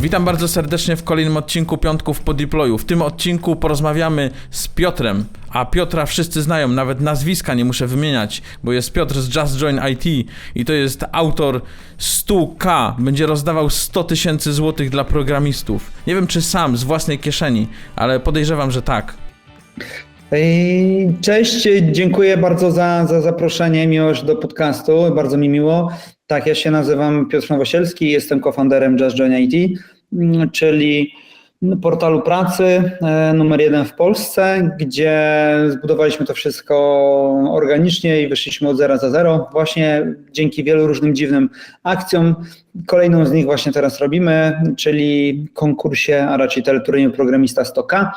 Witam bardzo serdecznie w kolejnym odcinku Piątków po Deployu. W tym odcinku porozmawiamy z Piotrem, a Piotra wszyscy znają, nawet nazwiska nie muszę wymieniać, bo jest Piotr z Just Join IT i to jest autor 100k, będzie rozdawał 100 tysięcy złotych dla programistów. Nie wiem czy sam, z własnej kieszeni, ale podejrzewam, że tak. Cześć, dziękuję bardzo za, za zaproszenie, miłość do podcastu, bardzo mi miło. Tak, ja się nazywam Piotr Nowosielski, jestem cofounderem Just Join IT, mm, czyli portalu pracy e, numer jeden w Polsce, gdzie zbudowaliśmy to wszystko organicznie i wyszliśmy od zera za zero, właśnie dzięki wielu różnym dziwnym akcjom. Kolejną z nich właśnie teraz robimy, czyli konkursie, a raczej teleturnieju Programista 100K,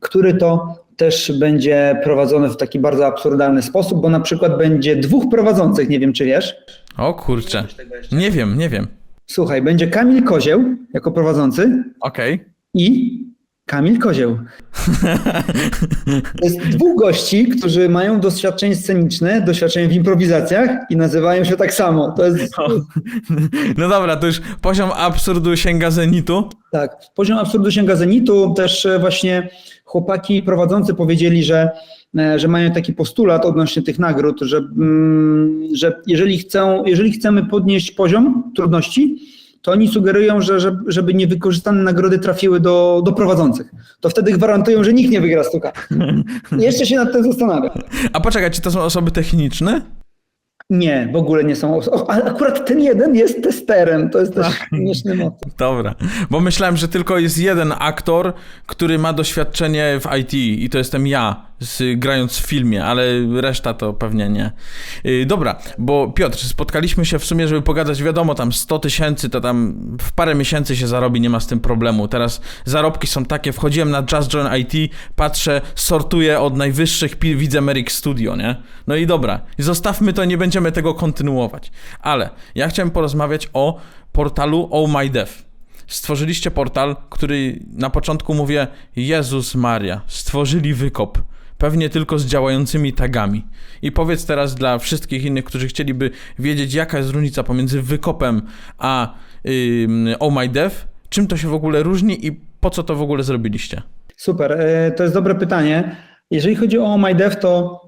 który to też będzie prowadzony w taki bardzo absurdalny sposób, bo na przykład będzie dwóch prowadzących, nie wiem czy wiesz. O kurczę, nie wiem, nie wiem. Słuchaj, będzie Kamil Kozieł jako prowadzący Okej. i Kamil Kozieł. To jest dwóch gości, którzy mają doświadczenie sceniczne, doświadczenie w improwizacjach i nazywają się tak samo. To jest No dobra, to już poziom absurdu sięga zenitu. tak. Poziom absurdu sięga zenitu. Też e, właśnie chłopaki prowadzący powiedzieli, że, że mają taki postulat odnośnie tych nagród, że, mm, że jeżeli, chcą, jeżeli chcemy podnieść poziom trudności, to oni sugerują, że, że żeby niewykorzystane nagrody trafiły do, do prowadzących. To wtedy gwarantują, że nikt nie wygra stuka. Jeszcze się nad tym zastanawiam. A poczekaj, czy to są osoby techniczne? Nie, w ogóle nie są. O, ale akurat ten jeden jest testerem. To jest też śmieszny motyw. Dobra, bo myślałem, że tylko jest jeden aktor, który ma doświadczenie w IT i to jestem ja, z, grając w filmie, ale reszta to pewnie nie. Yy, dobra, bo Piotr, spotkaliśmy się w sumie, żeby pogadać, wiadomo, tam 100 tysięcy to tam w parę miesięcy się zarobi, nie ma z tym problemu. Teraz zarobki są takie, wchodziłem na Just Join IT, patrzę, sortuję od najwyższych, widzę Merrick Studio, nie? No i dobra, zostawmy to, nie będziemy tego kontynuować. Ale ja chciałem porozmawiać o portalu Oh My Dev. Stworzyliście portal, który na początku mówię, Jezus Maria, stworzyli wykop. Pewnie tylko z działającymi tagami. I powiedz teraz dla wszystkich innych, którzy chcieliby wiedzieć, jaka jest różnica pomiędzy wykopem a ym, Oh My Dev, czym to się w ogóle różni i po co to w ogóle zrobiliście? Super, e, to jest dobre pytanie. Jeżeli chodzi o MyDev, to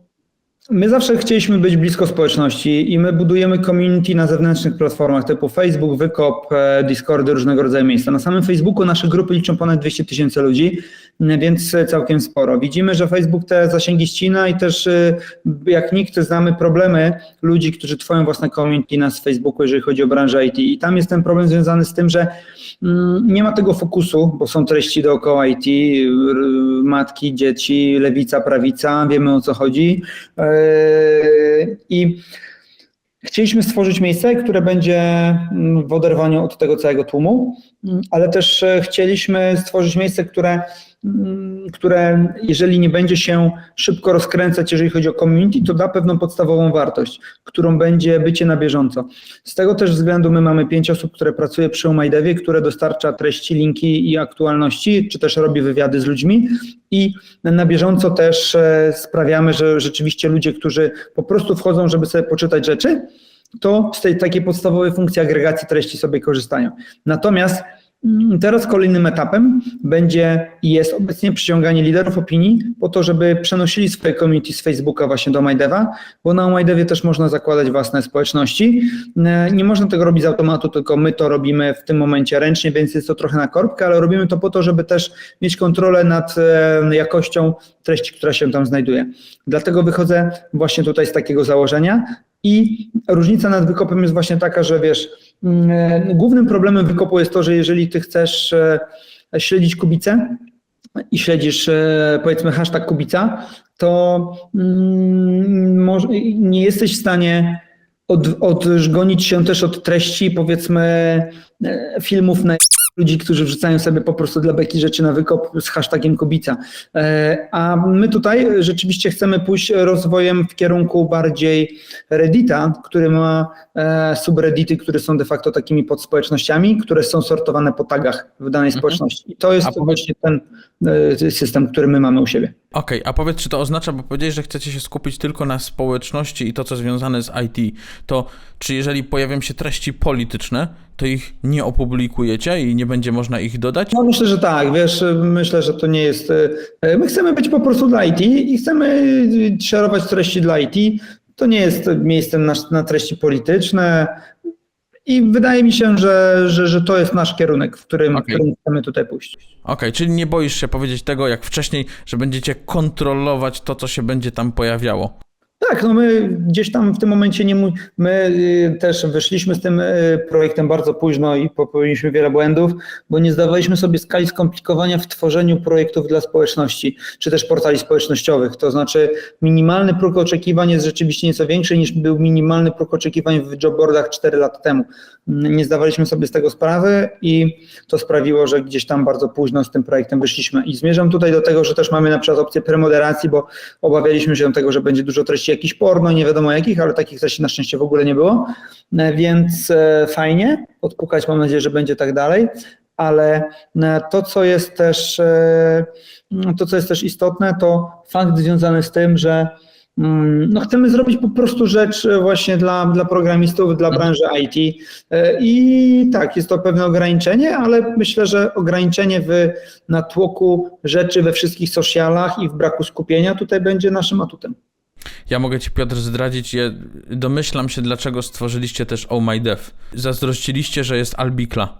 my zawsze chcieliśmy być blisko społeczności i my budujemy community na zewnętrznych platformach typu Facebook, Wykop, e, Discordy, różnego rodzaju miejsca. Na samym Facebooku nasze grupy liczą ponad 200 tysięcy ludzi, m, więc całkiem sporo. Widzimy, że Facebook te zasięgi ścina i też e, jak nikt znamy problemy ludzi, którzy tworzą własne community na Facebooku, jeżeli chodzi o branżę IT. I tam jest ten problem związany z tym, że mm, nie ma tego fokusu, bo są treści dookoła IT, matki, dzieci, lewica, prawica, wiemy o co chodzi. I chcieliśmy stworzyć miejsce, które będzie mm, w oderwaniu od tego całego tłumu, mm, ale też e, chcieliśmy stworzyć miejsce, które, które jeżeli nie będzie się szybko rozkręcać, jeżeli chodzi o community, to da pewną podstawową wartość, którą będzie bycie na bieżąco. Z tego też względu my mamy pięć osób, które pracuje przy UMyDevie, które dostarcza treści, linki i aktualności, czy też robi wywiady z ludźmi i na bieżąco też e, sprawiamy, że rzeczywiście ludzie, którzy po prostu wchodzą, żeby sobie poczytać rzeczy, to z tej takiej podstawowej funkcji agregacji treści sobie korzystają. Natomiast mm, teraz kolejnym etapem będzie i jest obecnie przyciąganie liderów opinii po to, żeby przenosili swoje community z Facebooka właśnie do MyDeva, bo na MyDevie też można zakładać własne społeczności. E, Nie można tego robić z automatu, tylko my to robimy w tym momencie ręcznie, więc jest to trochę na korbkę, ale robimy to po to, żeby też mieć kontrolę nad jakością treści, która się tam znajduje. Dlatego wychodzę właśnie tutaj z takiego założenia, i różnica nad wykopem jest właśnie taka, że wiesz, mm, głównym problemem wykopu jest to, że jeżeli ty chcesz e, śledzić kubicę i śledzisz e, powiedzmy hashtag kubica, to mm, nie jesteś w stanie od, się też od treści powiedzmy e, filmów na ludzi, którzy wrzucają sobie po prostu dla beki rzeczy na wykop z hashtagiem Kubica. E, A my tutaj rzeczywiście chcemy pójść rozwojem w kierunku bardziej Reddita, który ma e, subreddity, które są de facto takimi podspołecznościami, które są sortowane po tagach w danej społeczności. I to jest powiedz- właśnie ten e, system, który my mamy u siebie. Okej, a powiedz, czy to oznacza, bo powiedziałeś, że chcecie się skupić tylko na społeczności i to, co związane z IT, to czy jeżeli pojawią się treści polityczne, to ich nie opublikujecie i nie będzie można ich dodać? No myślę, że tak, wiesz, myślę, że to nie jest. e, My chcemy być po prostu dla IT i chcemy szerować treści dla IT. To nie jest miejscem na, na treści polityczne. I wydaje mi się, że, że, że to jest nasz kierunek, w którym, Okej. w którym chcemy tutaj pójść. Okej, czyli nie boisz się powiedzieć tego jak wcześniej, że będziecie kontrolować to, co się będzie tam pojawiało. Tak, no my gdzieś tam w tym momencie nie my y, też wyszliśmy z tym y, projektem bardzo późno i popełniliśmy wiele błędów, bo nie zdawaliśmy sobie skali skomplikowania w tworzeniu projektów dla społeczności, czy też portali społecznościowych. To znaczy minimalny próg oczekiwań jest rzeczywiście nieco większy niż był minimalny próg oczekiwań w jobboardach 4 lata temu. Mm, Nie zdawaliśmy sobie z tego sprawy i to sprawiło, że gdzieś tam bardzo późno z tym projektem wyszliśmy. I zmierzam tutaj do tego, że też mamy na przykład opcję premoderacji, bo obawialiśmy się tego, że będzie dużo treści jakichś porno, nie wiadomo jakich, ale takich treści na szczęście w ogóle nie było, E, więc e, fajnie, odpukać, mam nadzieję, że będzie tak dalej, ale e, to, co jest też, to, co jest też istotne, to fakt związany z tym, że mm, no chcemy zrobić po prostu rzecz właśnie dla, dla programistów, dla branży IT i tak, jest to pewne ograniczenie, ale myślę, że ograniczenie w natłoku rzeczy we wszystkich socialach i w braku skupienia tutaj będzie naszym atutem. Ja mogę ci, Piotr, zdradzić, je, domyślam się, dlaczego stworzyliście też Oh My Dev. Zazdrościliście, że jest Albikla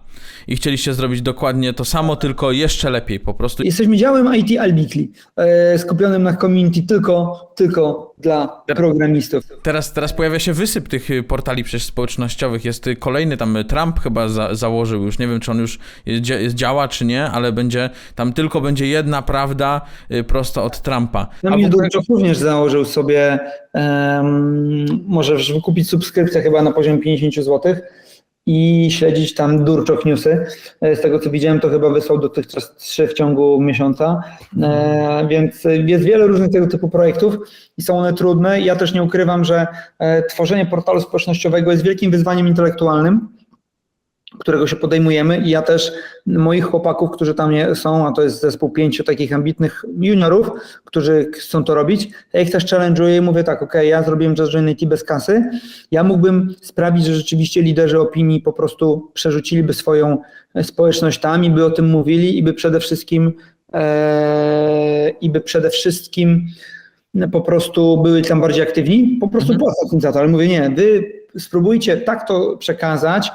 i chcieliście zrobić dokładnie to samo, tylko jeszcze lepiej po prostu. Jesteśmy działem IT Albikli, e, skupionym na community tylko, tylko dla programistów. Teraz, teraz pojawia się wysyp tych y, portali przecież społecznościowych. Jest y, kolejny tam y, Trump chyba za, założył już. Nie wiem, czy on już działa, czy nie, ale będzie tam tylko będzie jedna prawda prosto od Trumpa. No A w mnie ogóle- Durczok również założył sobie, um, może wykupić subskrypcję chyba na poziomie 50 zł i śledzić tam Durczok Newsy. E, Z tego co widziałem, to chyba wysłał dotychczas trzy w ciągu miesiąca, e, więc jest wiele różnych tego typu projektów i są one trudne. Ja też nie ukrywam, że e, tworzenie portalu społecznościowego jest wielkim wyzwaniem intelektualnym, którego się podejmujemy i ja też moich chłopaków, którzy tam nie są, a to jest zespół pięciu takich ambitnych juniorów, którzy chcą to robić, ja ich też challenge'uję i mówię tak, ok, ja zrobiłem Just Join IT bez kasy, ja mógłbym sprawić, że rzeczywiście liderzy opinii po prostu przerzuciliby swoją społeczność tam i by o tym mówili i by przede wszystkim e, i by przede wszystkim po prostu byli tam bardziej aktywni, po prostu Mhm. płacąc im za to, ale mówię nie, wy spróbujcie tak to przekazać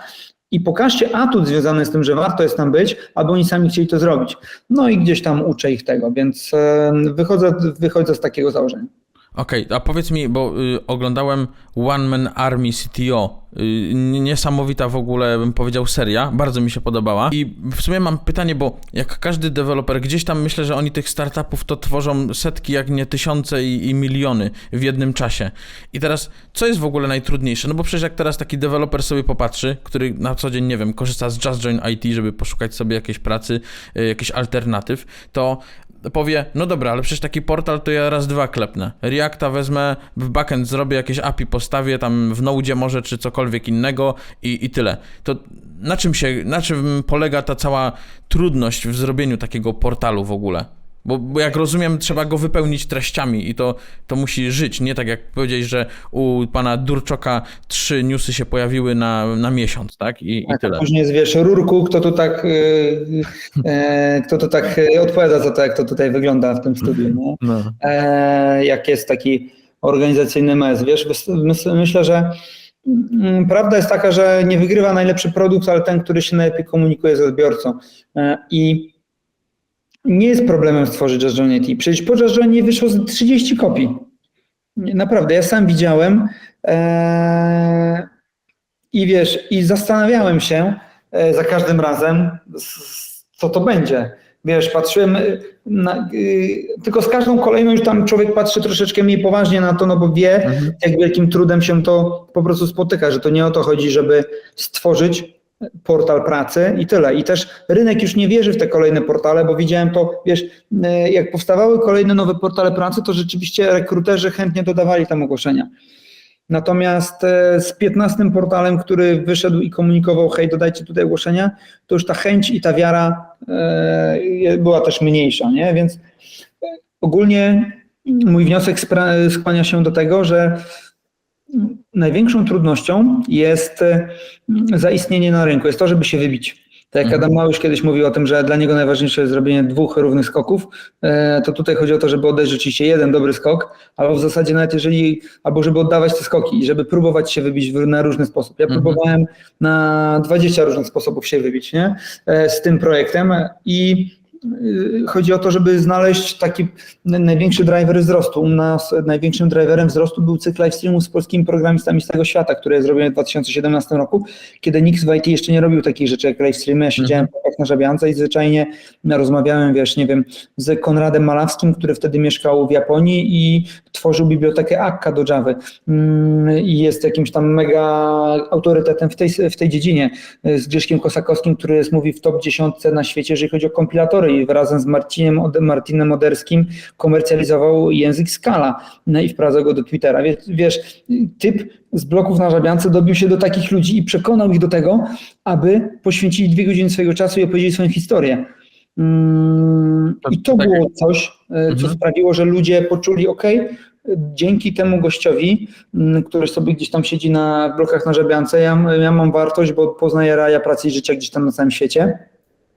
i pokażcie atut związany z tym, że warto jest tam być, aby oni sami chcieli to zrobić. No i gdzieś tam uczę ich tego, więc wychodzę, wychodzę z takiego założenia. Okej, a powiedz mi, bo y, oglądałem One Man Army CTO. Y, niesamowita w ogóle, bym powiedział, seria. Bardzo mi się podobała. I w sumie mam pytanie, bo jak każdy deweloper, gdzieś tam myślę, że oni tych startupów to tworzą setki, jak nie tysiące i, i miliony w jednym czasie. I teraz, co jest w ogóle najtrudniejsze? No bo przecież jak teraz taki deweloper sobie popatrzy, który na co dzień, nie wiem, korzysta z Just Join IT, żeby poszukać sobie jakiejś pracy, y, jakichś alternatyw, to powie, no dobra, ale przecież taki portal to ja raz, dwa klepnę. Reacta wezmę, w backend zrobię jakieś API, postawię tam w Node może, czy cokolwiek innego i, i tyle. To na czym się, na czym polega ta cała trudność w zrobieniu takiego portalu w ogóle? Bo, bo jak rozumiem, trzeba go wypełnić treściami i to, to musi żyć. Nie tak jak powiedzieć, że u pana Durczoka trzy newsy się pojawiły na, na miesiąc, tak? I, i Tak, tyle. a później jest, wiesz, rurku, kto tu tak, e, e, kto tu tak e, odpowiada za to, jak to tutaj wygląda w tym studiu, nie? No. e, jak jest taki organizacyjny mes. Wiesz, myślę, że mm, prawda jest taka, że nie wygrywa najlepszy produkt, ale ten, który się najlepiej komunikuje z odbiorcą. E, I nie jest problemem stworzyć Join IT. Przecież po Join nie wyszło z 30 kopii. Naprawdę, ja sam widziałem e, i wiesz, i zastanawiałem się e, za każdym razem, co to będzie. Wiesz, patrzyłem, y, na, y, tylko z każdą kolejną już tam człowiek patrzy troszeczkę mniej poważnie na to, no bo wie, jak wielkim trudem się to po prostu spotyka, że to nie o to chodzi, żeby stworzyć portal pracy i tyle. I też rynek już nie wierzy w te kolejne portale, bo widziałem to, wiesz, y, jak powstawały kolejne nowe portale pracy, to rzeczywiście rekruterzy chętnie dodawali tam ogłoszenia. Natomiast e, z 15 portalem, który wyszedł i komunikował, hej, dodajcie tutaj ogłoszenia, to już ta chęć i ta wiara e, była też mniejsza, nie? Więc ogólnie mój wniosek skłania się do tego, że największą trudnością jest e, zaistnienie na rynku, jest to, żeby się wybić. Tak jak Mhm. Adam Małysz kiedyś mówił o tym, że dla niego najważniejsze jest zrobienie dwóch równych skoków, e, to tutaj chodzi o to, żeby oddać rzeczywiście jeden dobry skok, albo w zasadzie nawet jeżeli, albo żeby oddawać te skoki i żeby próbować się wybić na różny sposób. Ja Mhm. próbowałem na 20 różnych sposobów się wybić nie? E, z tym projektem i chodzi o to, żeby znaleźć taki największy driver wzrostu. U nas największym driverem wzrostu był cykl live streamów z polskimi programistami z tego świata, które zrobiłem w 2017 roku, kiedy nikt w IT jeszcze nie robił takich rzeczy jak live streamy. Ja siedziałem mm. na żabiance i zwyczajnie rozmawiałem, wiesz, nie wiem, z Konradem Malawskim, który wtedy mieszkał w Japonii i tworzył bibliotekę Akka do Java Mm, i jest jakimś tam mega autorytetem w tej, w tej dziedzinie. Z Grzeszkiem Kosakowskim, który jest, mówi, w top 10 na świecie, jeżeli chodzi o kompilatory i razem z Marcinem, Martinem Moderskim komercjalizował język Scala no i wprowadzał go do Twittera. Wiesz, wiesz, typ z bloków na żabiance dobił się do takich ludzi i przekonał ich do tego, aby poświęcili dwie godziny swojego czasu i opowiedzieli swoją historię. Mm, I to tak było coś, e, co Mhm. sprawiło, że ludzie poczuli, ok, dzięki temu gościowi, mm, który sobie gdzieś tam siedzi na blokach na żabiance, ja, ja mam wartość, bo poznaję realia pracy i życia gdzieś tam na całym świecie.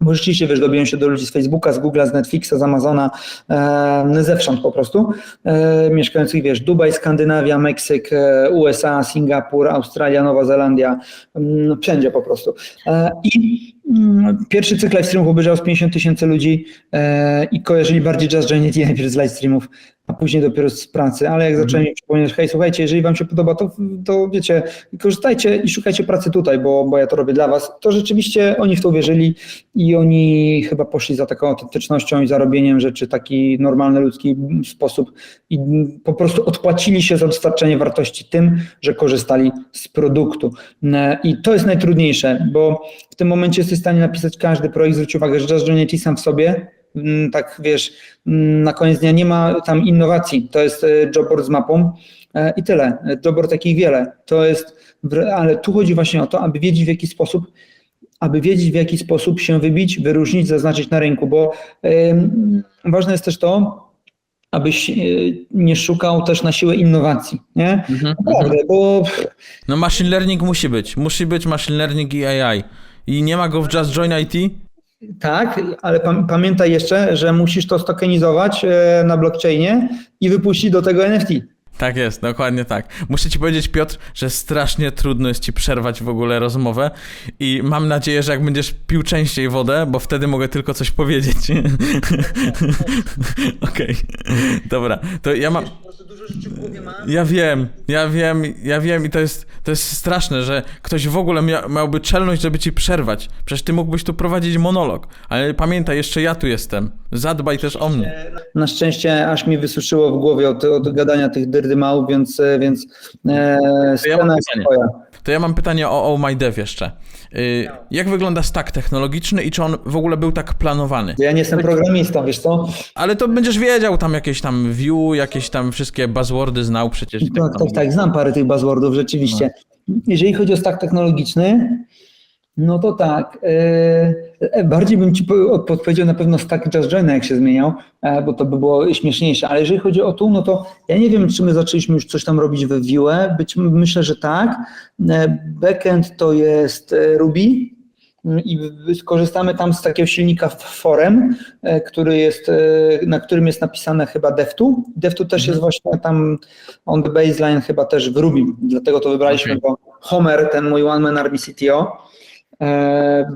Bo rzeczywiście, wiesz, dobiłem się do ludzi z Facebooka, z Google'a, z Netflixa, z Amazona, e, zewsząd po prostu, e, mieszkających, wiesz, Dubaj, Skandynawia, Meksyk, e, USA, Singapur, Australia, Nowa Zelandia, mm, wszędzie po prostu. E, I mm, pierwszy cykl live streamów obejrzał z 50 tysięcy ludzi e, i kojarzyli bardziej Just Join It najpierw z live streamów, a później dopiero z pracy, ale jak zacząłem im przypominać, hej, słuchajcie, jeżeli wam się podoba, to, to wiecie, korzystajcie i szukajcie pracy tutaj, bo, bo ja to robię dla was, to rzeczywiście oni w to uwierzyli i oni chyba poszli za taką autentycznością i za robieniem rzeczy w taki normalny, ludzki sposób i po prostu odpłacili się za dostarczenie wartości tym, że korzystali z produktu. E, I to jest najtrudniejsze, bo w tym momencie jesteś w stanie napisać każdy projekt, zwróć uwagę, że Just IT sam w sobie, mm, tak wiesz, mm, na koniec dnia nie ma tam innowacji, to jest e, jobboard z mapą e, i tyle. Jobboard takich wiele, to jest, ale tu chodzi właśnie o to, aby wiedzieć w jaki sposób aby wiedzieć, w jaki sposób się wybić, wyróżnić, zaznaczyć na rynku, bo ważne jest też to, abyś y, nie szukał też na siłę innowacji, nie? Mhm. Naprawdę, bo No machine learning musi być. Musi być machine learning i AI. I nie ma go w Just Join IT? Tak, ale pam- pamiętaj jeszcze, że musisz to stokenizować e, na blockchainie i wypuścić do tego NFT. Tak jest, dokładnie tak. Muszę ci powiedzieć, Piotr, że strasznie trudno jest ci przerwać w ogóle rozmowę i mam nadzieję, że jak będziesz pił częściej wodę, bo wtedy mogę tylko coś powiedzieć. Okej, dobra. To ja mam... Ja wiem, ja wiem, ja wiem i to jest, to jest straszne, że ktoś w ogóle mia, miałby czelność, żeby ci przerwać. Przecież ty mógłbyś tu prowadzić monolog. Ale pamiętaj, jeszcze ja tu jestem. Zadbaj też o mnie. Na szczęście aż mi wysuszyło w głowie od, od gadania tych dyrdymałów, więc, e, więc e, To ja mam scena jest pytanie. twoja. To ja mam pytanie o Oh My Dev jeszcze. Y, Jak wygląda stack technologiczny i czy on w ogóle był tak planowany? Ja nie jestem programistą, wiesz co? Ale to będziesz wiedział tam jakieś tam view, jakieś tam wszystkie buzzwordy znał przecież. Tak, tam- tak, tak, znam parę tych buzzwordów rzeczywiście. Jeżeli chodzi o stack technologiczny, no to tak, e, bardziej bym ci po- podpowiedział na pewno stack Just Join, jak się zmieniał, e, bo to by było śmieszniejsze, ale jeżeli chodzi o tu, no to ja nie wiem, czy my zaczęliśmy już coś tam robić we Vue, być myślę, że tak. E, Backend to jest e, Ruby, i skorzystamy tam z takiego silnika Forem, e, który jest, e, na którym jest napisane chyba DevTo. DevTo też jest właśnie tam on the baseline chyba też w Ruby, dlatego to wybraliśmy, Okej. bo Homer, ten mój one man army CTO, e,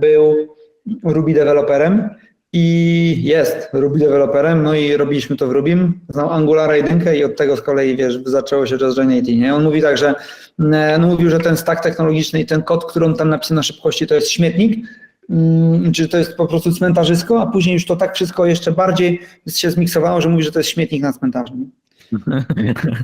był Ruby deweloperem i jest Ruby deweloperem, no i robiliśmy to w Rubim, znał Angulara 1 i od tego z kolei, wiesz, zaczęło się 80, nie? On mówi tak, że e, no mówił, że ten stack technologiczny i ten kod, który on tam napisał na szybkości, to jest śmietnik, mm, czy to jest po prostu cmentarzysko, a później już to tak wszystko jeszcze bardziej się zmiksowało, że mówi, że to jest śmietnik na cmentarzu.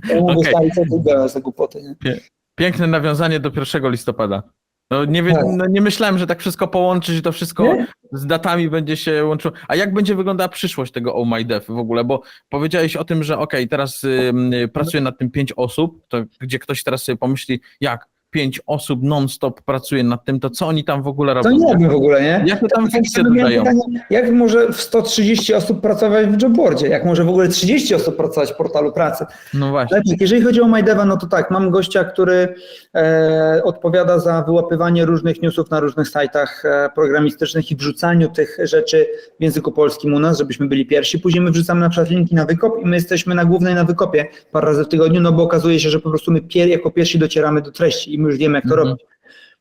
Ja mówię, Okej. stary, co ty gadasz za głupoty, nie? Piękne nawiązanie do 1 listopada. No nie, wie, Tak. no nie myślałem, że tak wszystko połączyć, to wszystko Nie? z datami będzie się łączyło. A jak będzie wyglądała przyszłość tego Oh My Dev w ogóle? Bo powiedziałeś o tym, że okej, teraz ym, pracuję nad tym pięć osób, to gdzie ktoś teraz sobie pomyśli, jak? Pięć osób non-stop pracuje nad tym, to co oni tam w ogóle To robią? nie robię w ogóle, nie? Jakie tam Tak fikcje samo miałem dodają? pytanie, jak może w 130 osób pracować w jobboardzie? Jak może w ogóle 30 osób pracować w portalu pracy? No właśnie. Tak, jeżeli chodzi o MyDeva, no to tak, mam gościa, który e, odpowiada za wyłapywanie różnych newsów na różnych sajtach e, programistycznych i wrzucaniu tych rzeczy w języku polskim u nas, żebyśmy byli pierwsi. Później my wrzucamy na przykład linki na wykop i my jesteśmy na głównej na wykopie parę razy w tygodniu, no bo okazuje się, że po prostu my pier, jako pierwsi docieramy do treści i my już wiemy, jak to Mhm. robić.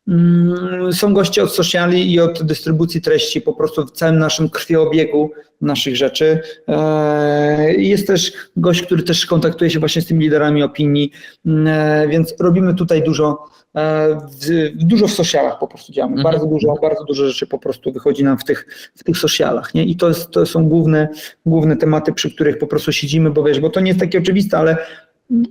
Mm, Są goście od sociali i od dystrybucji treści, po prostu w całym naszym krwiobiegu naszych rzeczy. Eee, Jest też gość, który też kontaktuje się właśnie z tymi liderami opinii, Mm, e, więc robimy tutaj dużo, e, dużo w socialach po prostu działamy. Mhm. Bardzo dużo, bardzo dużo rzeczy po prostu wychodzi nam w tych, w tych socialach, nie? I to, jest, to są główne, główne tematy, przy których po prostu siedzimy, bo wiesz, bo to nie jest takie oczywiste, ale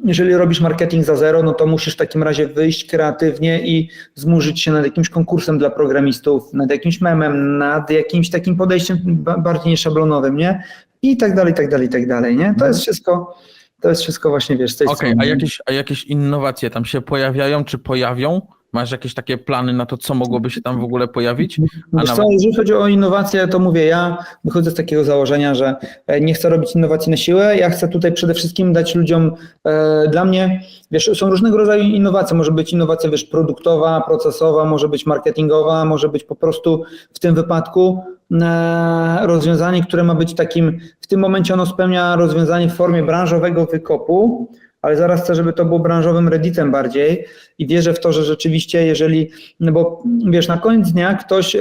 jeżeli robisz marketing za zero, no to musisz w takim razie wyjść kreatywnie i zmurzyć się nad jakimś konkursem dla programistów, nad jakimś memem, nad jakimś takim podejściem ba- bardziej nieszablonowym, nie? I tak dalej, tak dalej, i tak dalej, nie? To jest wszystko, to jest wszystko właśnie, wiesz, z tej Okej, strony. a jakieś, a jakieś innowacje tam się pojawiają, czy pojawią? Masz jakieś takie plany na to, co mogłoby się tam w ogóle pojawić? A Wiesz co, nawet- jeżeli chodzi o innowacje, to mówię, ja wychodzę z takiego założenia, że e, nie chcę robić innowacji na siłę, ja chcę tutaj przede wszystkim dać ludziom, e, dla mnie, wiesz, są różnego rodzaju innowacje, może być innowacja, wiesz, produktowa, procesowa, może być marketingowa, może być po prostu w tym wypadku e, rozwiązanie, które ma być takim, w tym momencie ono spełnia rozwiązanie w formie branżowego wykopu, ale zaraz chcę, żeby to było branżowym redditem bardziej i wierzę w to, że rzeczywiście, jeżeli, no bo wiesz, na koniec dnia ktoś, e,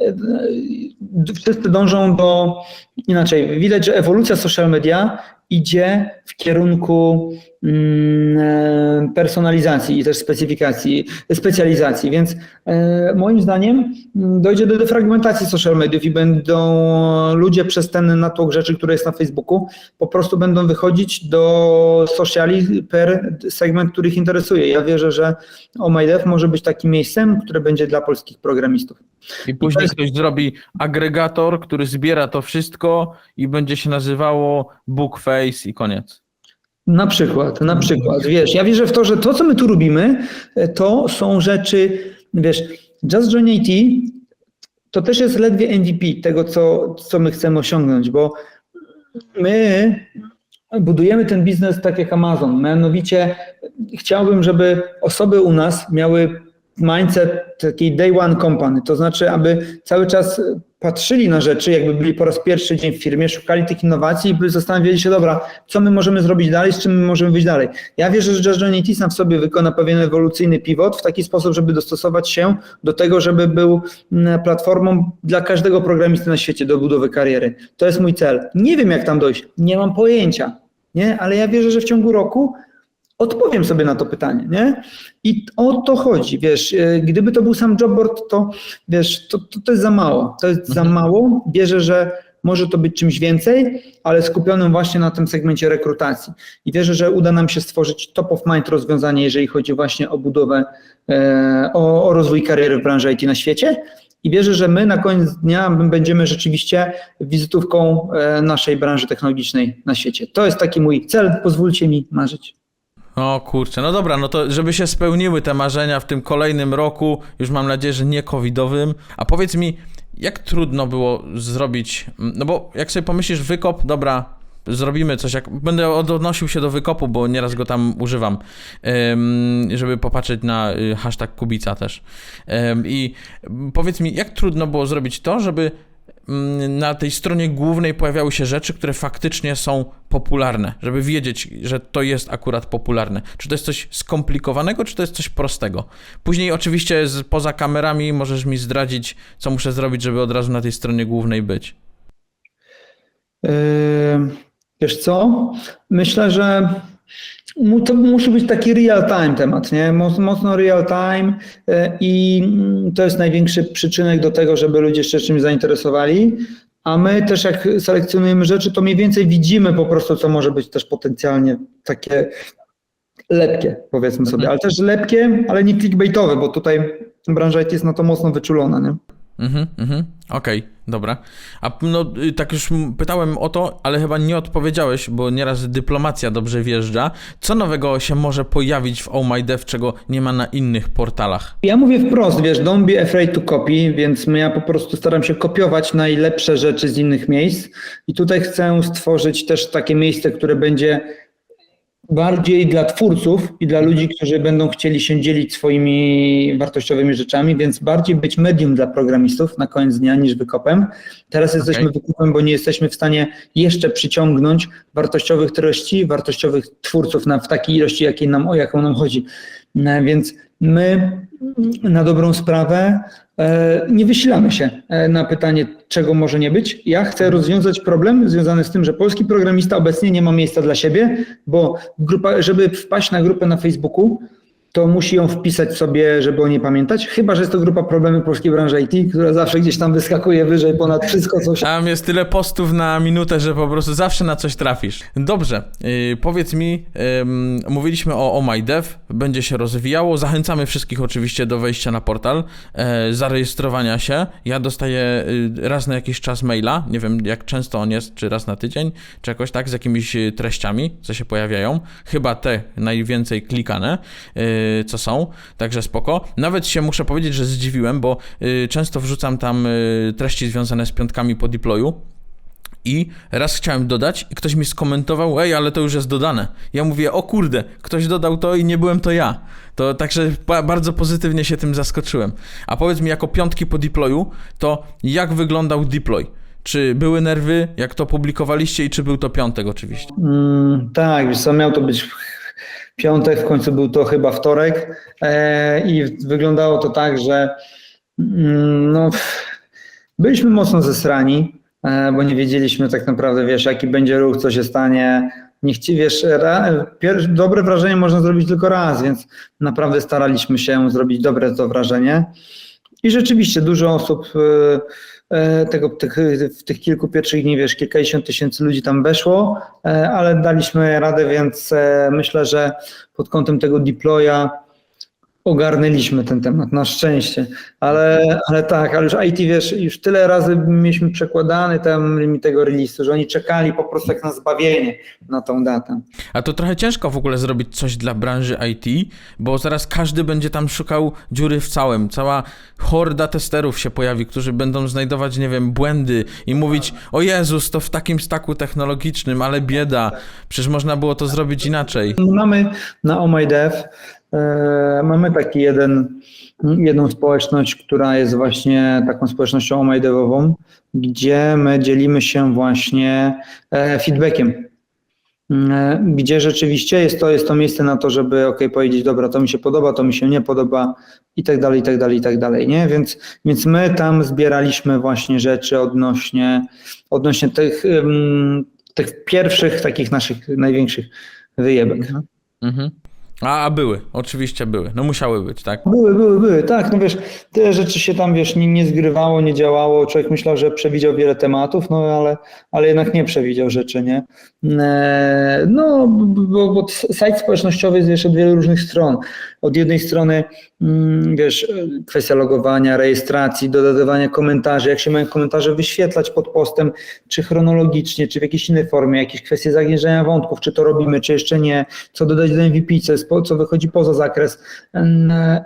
e, wszyscy dążą do, inaczej, widać, że ewolucja social media idzie w kierunku personalizacji i też specyfikacji, specjalizacji, więc e, moim zdaniem mm, dojdzie do defragmentacji social mediów i będą ludzie przez ten natłok rzeczy, które jest na Facebooku, po prostu będą wychodzić do sociali per segment, który ich interesuje. Ja wierzę, że OMyDev może być takim miejscem, które będzie dla polskich programistów. I później ktoś zrobi agregator, który zbiera to wszystko i będzie się nazywało Bookface i koniec. Na przykład, na przykład, wiesz, ja wierzę w to, że to, co my tu robimy, e, to są rzeczy, wiesz, Just Join IT to też jest ledwie MVP tego, co, co my chcemy osiągnąć, bo my budujemy ten biznes tak jak Amazon. Mianowicie chciałbym, żeby osoby u nas miały mindset takiej day one company, to znaczy, aby cały czas patrzyli na rzeczy, jakby byli po raz pierwszy dzień w firmie, szukali tych innowacji i zastanawiali się, dobra, co my możemy zrobić dalej, z czym my możemy wyjść dalej. Ja wierzę, że IT sam w sobie wykona pewien ewolucyjny pivot w taki sposób, żeby dostosować się do tego, żeby był mm, platformą dla każdego programisty na świecie do budowy kariery. To jest mój cel. Nie wiem, jak tam dojść, nie mam pojęcia, nie? ale ja wierzę, że w ciągu roku odpowiem sobie na to pytanie, nie? I o to chodzi, wiesz, e, gdyby to był sam jobboard, to wiesz, to, to, to jest za mało, to jest za mało, wierzę, że może to być czymś więcej, ale skupionym właśnie na tym segmencie rekrutacji. I wierzę, że uda nam się stworzyć top of mind rozwiązanie, jeżeli chodzi właśnie o budowę, e, o, o rozwój kariery w branży IT na świecie. I wierzę, że my na koniec dnia będziemy rzeczywiście wizytówką e, naszej branży technologicznej na świecie. To jest taki mój cel, pozwólcie mi marzyć. O kurczę, no dobra, no to żeby się spełniły te marzenia w tym kolejnym roku, już mam nadzieję, że nie covidowym. A powiedz mi, jak trudno było zrobić, no bo jak sobie pomyślisz wykop, dobra, zrobimy coś, jak będę odnosił się do wykopu, bo nieraz go tam używam, żeby popatrzeć na y, hashtag Kubica też. I powiedz mi, jak trudno było zrobić to, żeby na tej stronie głównej pojawiały się rzeczy, które faktycznie są popularne, żeby wiedzieć, że to jest akurat popularne. Czy to jest coś skomplikowanego, czy to jest coś prostego? Później oczywiście z, poza kamerami możesz mi zdradzić, co muszę zrobić, żeby od razu na tej stronie głównej być. Yy, Wiesz co? Myślę, że to musi być taki real time temat, nie? Moc- Mocno real time yy, i mm, to jest największy przyczynek do tego, żeby ludzie się czymś zainteresowali. A my też jak selekcjonujemy rzeczy, to mniej więcej widzimy po prostu, co może być też potencjalnie takie lepkie, powiedzmy sobie, ale też lepkie, ale nie clickbaitowe, bo tutaj branża IT jest na to mocno wyczulona, nie? Mhm, mhm. Okej, dobra. A no, y, tak już pytałem o to, ale chyba nie odpowiedziałeś, bo nieraz dyplomacja dobrze wjeżdża. Co nowego się może pojawić w Oh My Dev, czego nie ma na innych portalach? Ja mówię wprost, wiesz, don't be afraid to copy, więc ja po prostu staram się kopiować najlepsze rzeczy z innych miejsc i tutaj chcę stworzyć też takie miejsce, które będzie bardziej dla twórców i dla ludzi, którzy będą chcieli się dzielić swoimi wartościowymi rzeczami, więc bardziej być medium dla programistów na koniec dnia niż wykopem. Teraz jesteśmy wykopem, bo nie jesteśmy w stanie jeszcze przyciągnąć wartościowych treści, wartościowych twórców na, w takiej ilości, jakiej nam, o jaką nam chodzi. No, Więc my na dobrą sprawę e, nie wysilamy się e, na pytanie, czego może nie być. Ja chcę rozwiązać problem związany z tym, że polski programista obecnie nie ma miejsca dla siebie, bo grupa, żeby wpaść na grupę na Facebooku, to musi ją wpisać sobie, żeby o niej pamiętać, chyba że jest to grupa problemy polskiej branży IT, która zawsze gdzieś tam wyskakuje wyżej ponad wszystko, co się Tam jest tyle postów na minutę, że po prostu zawsze na coś trafisz. Dobrze, yy, powiedz mi, ym, mówiliśmy o Oh My Dev, będzie się rozwijało. Zachęcamy wszystkich oczywiście do wejścia na portal, e, zarejestrowania się. Ja dostaję y, raz na jakiś czas maila, nie wiem jak często on jest, czy raz na tydzień, czy jakoś tak, z jakimiś y, treściami, co się pojawiają. Chyba te najwięcej klikane, y, co są, także spoko. Nawet się muszę powiedzieć, że zdziwiłem, bo y, często wrzucam tam y, treści związane z piątkami po deployu. I raz chciałem dodać i ktoś mi skomentował, ej, ale to już jest dodane. Ja mówię, o kurde, ktoś dodał to i nie byłem to ja. To także ba- bardzo pozytywnie się tym zaskoczyłem. A powiedz mi, jako piątki po deployu, to jak wyglądał deploy? Czy były nerwy, jak to publikowaliście i czy był to piątek oczywiście? Mm, tak, wiesz co, miał to być piątek, w końcu był to chyba wtorek e, i wyglądało to tak, że mm, no, byliśmy mocno zesrani, e, bo nie wiedzieliśmy tak naprawdę, wiesz, jaki będzie ruch, co się stanie. Nie chci, wiesz, dobre wrażenie można zrobić tylko raz, więc naprawdę staraliśmy się zrobić dobre to wrażenie. I rzeczywiście dużo osób e, tego, tych, w tych kilku pierwszych dni, wiesz, kilkadziesiąt tysięcy ludzi tam weszło, e, ale daliśmy radę, więc e, myślę, że pod kątem tego deploya ogarnęliśmy ten temat, na szczęście. Ale, ale tak, ale już IT, wiesz, już tyle razy mieliśmy przekładany tam tego release'u, że oni czekali po prostu jak na zbawienie na tą datę. A to trochę ciężko w ogóle zrobić coś dla branży IT, bo zaraz każdy będzie tam szukał dziury w całym. Cała horda testerów się pojawi, którzy będą znajdować, nie wiem, błędy i mówić: O Jezus, to w takim staku technologicznym, ale bieda. Przecież można było to zrobić inaczej. Mamy na OMIDev, e, mamy taki jeden, jedną społeczność, która jest właśnie taką społecznością OMIDevową, gdzie my dzielimy się właśnie e, feedbackiem. E, Gdzie rzeczywiście jest to, jest to miejsce na to, żeby ok, powiedzieć, dobra, to mi się podoba, to mi się nie podoba i tak dalej, i tak dalej, i tak dalej, nie? Więc, więc my tam zbieraliśmy właśnie rzeczy odnośnie, odnośnie tych, tych pierwszych takich naszych największych wyjebek. Mhm. A, a były, oczywiście były. No musiały być, tak? Były, były, były, tak, no wiesz, te rzeczy się tam, wiesz, nie, nie zgrywało, nie działało, człowiek myślał, że przewidział wiele tematów, no ale, ale jednak nie przewidział rzeczy, nie? E, No, bo, bo sajt społecznościowy jest, wiesz, od wielu różnych stron. Od jednej strony, mm, wiesz, kwestia logowania, rejestracji, dodawania komentarzy, jak się mają komentarze wyświetlać pod postem, czy chronologicznie, czy w jakiejś innej formie, jakieś kwestie zagnieżdżania wątków, czy to robimy, czy jeszcze nie, co dodać do MVP, co, co wychodzi poza zakres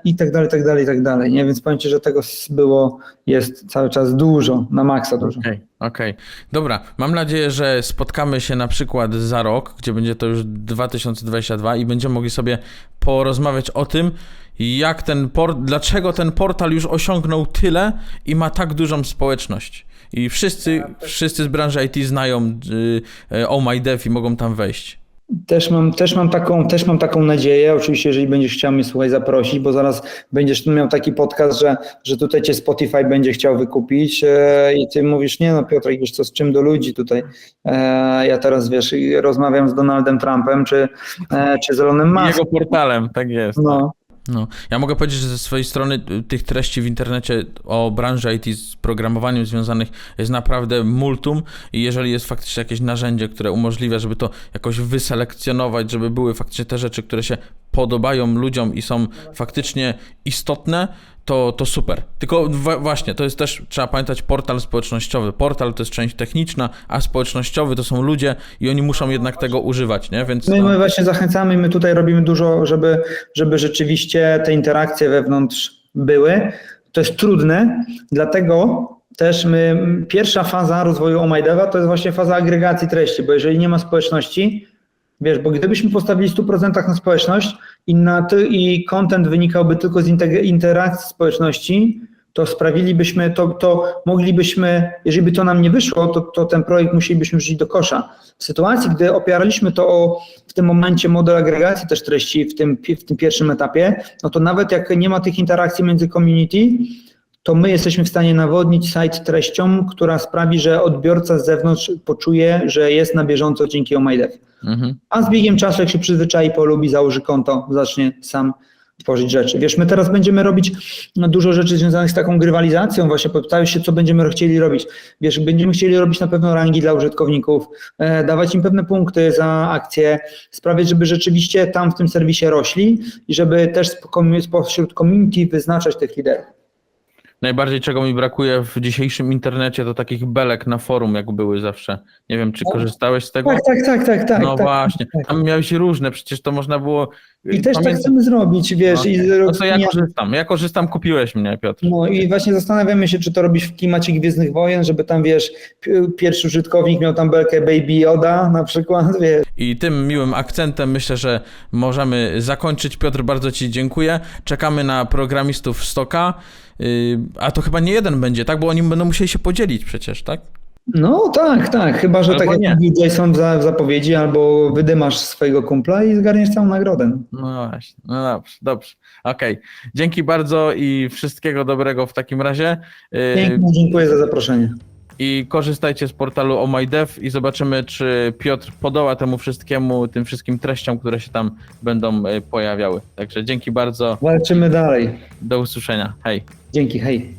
i tak dalej, tak dalej, tak dalej, nie? Więc Ci, że tego było, jest cały czas dużo, na maksa dużo. Okej, okej. Dobra, mam nadzieję, że spotkamy się na przykład za rok, gdzie będzie to już 2022 i będziemy mogli sobie porozmawiać o tym, jak ten port, dlaczego ten portal już osiągnął tyle i ma tak dużą społeczność. I wszyscy, wszyscy z branży IT znają y, y, Oh My Dev i mogą tam wejść. Też mam, też, mam taką, też mam taką nadzieję, oczywiście, jeżeli będziesz chciał mnie słuchaj zaprosić, bo zaraz będziesz miał taki podcast, że, że tutaj cię Spotify będzie chciał wykupić. E, i ty mówisz, nie no Piotrek, wiesz co, z czym do ludzi tutaj, e, ja teraz wiesz, rozmawiam z Donaldem Trumpem, czy, e, czy z Elonem Muskiem, Jego portalem, tak jest. no, No, ja mogę powiedzieć, że ze swojej strony y, tych treści w internecie o branży IT z programowaniem związanych jest naprawdę multum i jeżeli jest faktycznie jakieś narzędzie, które umożliwia, żeby to jakoś wyselekcjonować, żeby były faktycznie te rzeczy, które się podobają ludziom i są faktycznie istotne, to, to super. Tylko właśnie, to jest też, trzeba pamiętać, portal społecznościowy. Portal to jest część techniczna, a społecznościowy to są ludzie i oni muszą jednak tego używać, nie? Więc My, to, my właśnie zachęcamy, my tutaj robimy dużo, żeby, żeby rzeczywiście te interakcje wewnątrz były. To jest trudne, dlatego też my, pierwsza faza rozwoju OMIDEVA to jest właśnie faza agregacji treści, bo jeżeli nie ma społeczności, wiesz, bo gdybyśmy postawili w 100% na społeczność i, na ty, i content wynikałby tylko z interakcji społeczności, to sprawilibyśmy, to, to moglibyśmy, jeżeli by to nam nie wyszło, to, to ten projekt musielibyśmy wrzucić do kosza. W sytuacji, gdy opieraliśmy to o w tym momencie model agregacji też treści w tym, w tym pierwszym etapie, no to nawet jak nie ma tych interakcji między community, to my jesteśmy w stanie nawodnić site treścią, która sprawi, że odbiorca z zewnątrz poczuje, że jest na bieżąco dzięki OMIDEV. mhm. A z biegiem czasu, jak się przyzwyczai, polubi, założy konto, zacznie sam tworzyć rzeczy. Wiesz, my teraz będziemy robić no, dużo rzeczy związanych z taką grywalizacją, właśnie pytałeś się, co będziemy chcieli robić. Wiesz, będziemy chcieli robić na pewno rangi dla użytkowników, e, dawać im pewne punkty za akcje, sprawiać, żeby rzeczywiście tam w tym serwisie rośli i żeby też spo- spośród community wyznaczać tych liderów. Najbardziej czego mi brakuje w dzisiejszym internecie to takich belek na forum, jak były zawsze. Nie wiem, czy korzystałeś z tego? Tak, tak, tak, tak, tak. no tak, właśnie, tak. tam miałeś różne, przecież to można było... I też tak chcemy zrobić, wiesz. No, i no to ja korzystam, ja korzystam, kupiłeś mnie, Piotr. No i właśnie zastanawiamy się, czy to robić w klimacie Gwiezdnych Wojen, żeby tam, wiesz, pi- pierwszy użytkownik miał tam belkę Baby Yoda na przykład, wiesz. I tym miłym akcentem myślę, że możemy zakończyć. Piotr, bardzo Ci dziękuję. Czekamy na programistów Stoka. Yy, a to chyba nie jeden będzie, tak? Bo oni będą musieli się podzielić przecież, tak? No tak, tak, chyba, że Albo tak nie. jak mówił Jason w, za- w zapowiedzi, albo wydymasz swojego kumpla i zgarniesz całą nagrodę. No właśnie, no dobrze, dobrze. Okej, dzięki bardzo i wszystkiego dobrego w takim razie. Yy, Pięknie, dziękuję za zaproszenie. I korzystajcie z portalu OMyDev i zobaczymy, czy Piotr podoła temu wszystkiemu, tym wszystkim treściom, które się tam będą yy, pojawiały. Także dzięki bardzo, Walczymy dalej. do usłyszenia. Hej. Dzięki, hej.